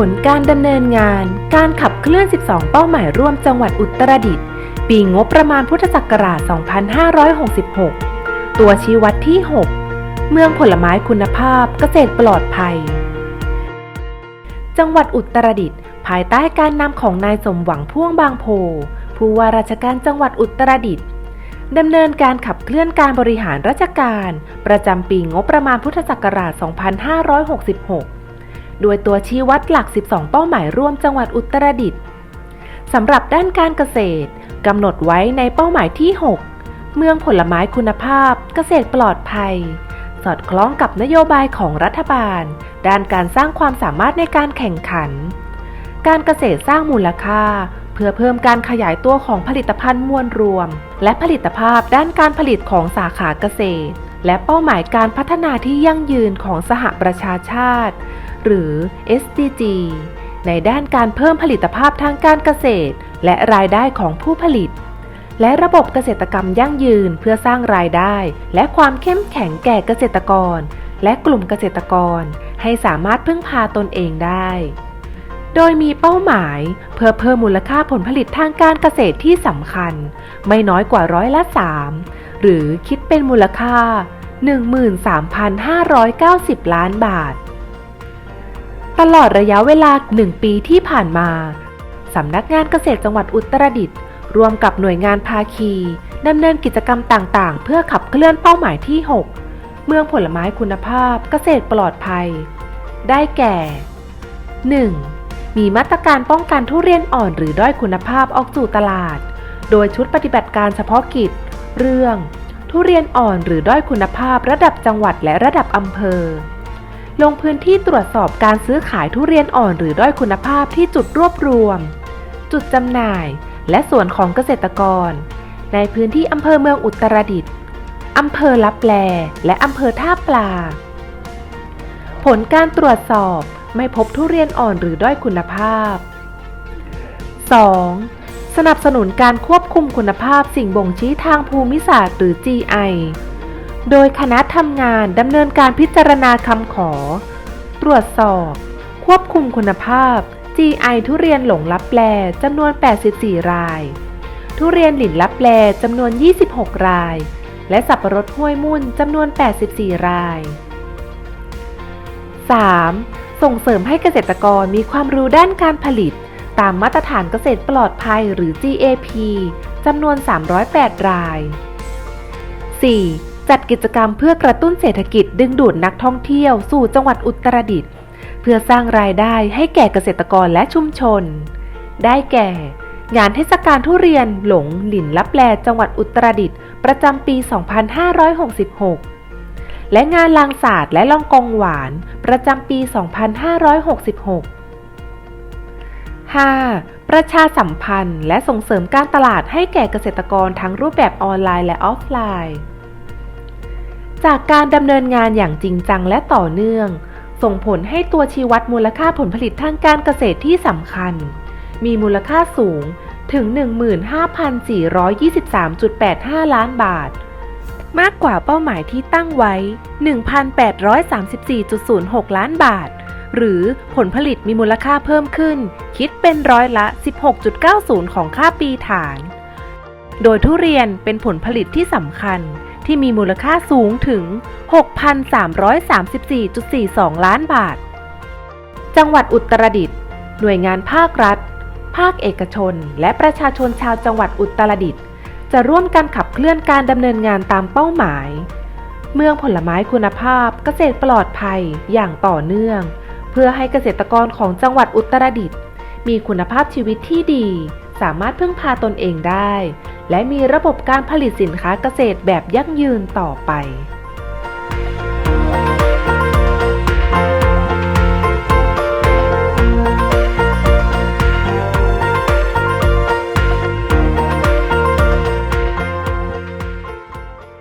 ผลการดำเนินงาน การขับเคลื่อน 12 เป้าหมายร่วมจังหวัดอุตรดิตถ์ปีงบประมาณพุทธศักราช 2566 ตัวชี้วัดที่ 6 เมืองผลไม้คุณภาพเกษตรปลอดภัย จังหวัดอุตรดิตถ์ภายใต้การนำของนายสมหวังพ่วงบางโพ ผู้ว่าราชการจังหวัดอุตรดิตถ์ดำเนินการขับเคลื่อนการบริหารราชการ ประจำปีงบประมาณพุทธศักราช 2566 โดยตัวชี้วัดหลัก 12 เป้าหมายร่วมจังหวัดอุตรดิตถ์สำหรับด้านการเกษตรกำหนดไว้ในเป้าหมายที่ 6 เมืองผลไม้คุณภาพ เกษตรปลอดภัย สอดคล้องกับนโยบายของรัฐบาล ด้านการสร้างความสามารถในการแข่งขัน การเกษตรสร้างมูลค่า เพื่อเพิ่มการขยายตัวของผลิตภัณฑ์มวลรวม และผลิตภาพด้านการผลิตของสาขาเกษตร และเป้าหมายการพัฒนาที่ยั่งยืนของสหประชาชาติ หรือ SDG ในด้านการเพิ่มผลิตภาพทางการเกษตร และรายได้ของผู้ผลิต และระบบเกษตรกรรมยั่งยืนเพื่อสร้างรายได้ และความเข้มแข็งแก่เกษตรกร และกลุ่มเกษตรกร ให้สามารถพึ่งพาตนเองได้โดยมีเป้าหมายเพื่อเพิ่มมูลค่าผลผลิตทางการเกษตรที่สำคัญ ไม่น้อยกว่าร้อยละ 3 หรือคิดเป็นมูลค่า 13,590 ล้านบาท ตลอดระยะเวลา 1 ปีที่ผ่านมา สำนักงานเกษตรจังหวัดอุตรดิตถ์ร่วมกับหน่วยงานภาคีดำเนินกิจกรรมต่างๆ เพื่อขับเคลื่อนเป้าหมายที่ 6 เมืองผลไม้คุณภาพเกษตรปลอดภัย ได้แก่ 1. มีมาตรการป้องกันทุเรียนอ่อนหรือด้อยคุณภาพออกสู่ตลาด โดยชุดปฏิบัติการเฉพาะกิจ เรื่อง ทุเรียนอ่อนหรือด้อยคุณภาพระดับจังหวัดและระดับอำเภอ ลงพื้นที่ตรวจสอบการซื้อขายทุเรียนอ่อนหรือด้อยคุณภาพที่จุดรวบรวม จุดจำหน่าย และส่วนของเกษตรกร ในพื้นที่อำเภอเมืองอุตรดิตถ์อำเภอลับแล และอำเภอท่าปลา ผลการตรวจสอบไม่พบทุเรียนอ่อนหรือด้อยคุณภาพ 2. สนับสนุนการควบคุมคุณภาพสิ่งบ่งชี้ทางภูมิศาสตร์หรือ GI โดยคณะทำงานดำเนินการพิจารณาคำขอ ตรวจสอบ ควบคุมคุณภาพ GI ทุเรียนหลงลับแลจำนวน 84 ราย ทุเรียนหลินลับแลจำนวน 26 ราย และสับปะรดห้วยมุ่นจำนวน 84 ราย 3. ส่งเสริมให้เกษตรกรมีความรู้ด้านการผลิต ตามมาตรฐานเกษตรปลอดภัยหรือ GAP จำนวน 308 ราย 4. จัดกิจกรรมเพื่อกระตุ้นเศรษฐกิจดึงดูดนักท่องเที่ยวสู่จังหวัดอุตรดิตถ์เพื่อสร้างรายได้ให้แก่เกษตรกรและชุมชน ได้แก่ งานเทศกาลทุเรียนหลงหลินลับแลจังหวัดอุตรดิตถ์ประจำปี 2566 และงานลางศาสตร์และลองกองหวานประจำปี 2566 5. ประชาสัมพันธ์และส่งเสริมการตลาดให้แก่เกษตรกรทั้งรูปแบบออนไลน์และออฟไลน์ จากการดำเนินงานอย่างจริงจังและต่อเนื่อง ส่งผลให้ตัวชี้วัดมูลค่าผลผลิตทางการเกษตรที่สำคัญ มีมูลค่าสูงถึง 15,423.85 ล้านบาท มากกว่าเป้าหมายที่ตั้งไว้ 1,834.06 ล้านบาท หรือผลผลิตมีมูลค่าเพิ่มขึ้น คิดเป็นร้อยละ 16.90 ของค่าปีฐาน โดยทุเรียนเป็นผลผลิตที่สำคัญ ที่มีมูลค่าสูงถึง 6,334.42 ล้านบาท จังหวัดอุตรดิตถ์หน่วยงานภาครัฐ ภาคเอกชน และประชาชนชาวจังหวัดอุตรดิตถ์จะร่วมกันขับเคลื่อนการดำเนินงานตามเป้าหมาย เมืองผลไม้คุณภาพเกษตรปลอดภัยอย่างต่อเนื่อง เพื่อให้เกษตรกรของจังหวัดอุตรดิตถ์มีคุณภาพชีวิตที่ดี สามารถพึ่งพาตนเองได้ และมีระบบการผลิตสินค้าเกษตรแบบยั่งยืนต่อไป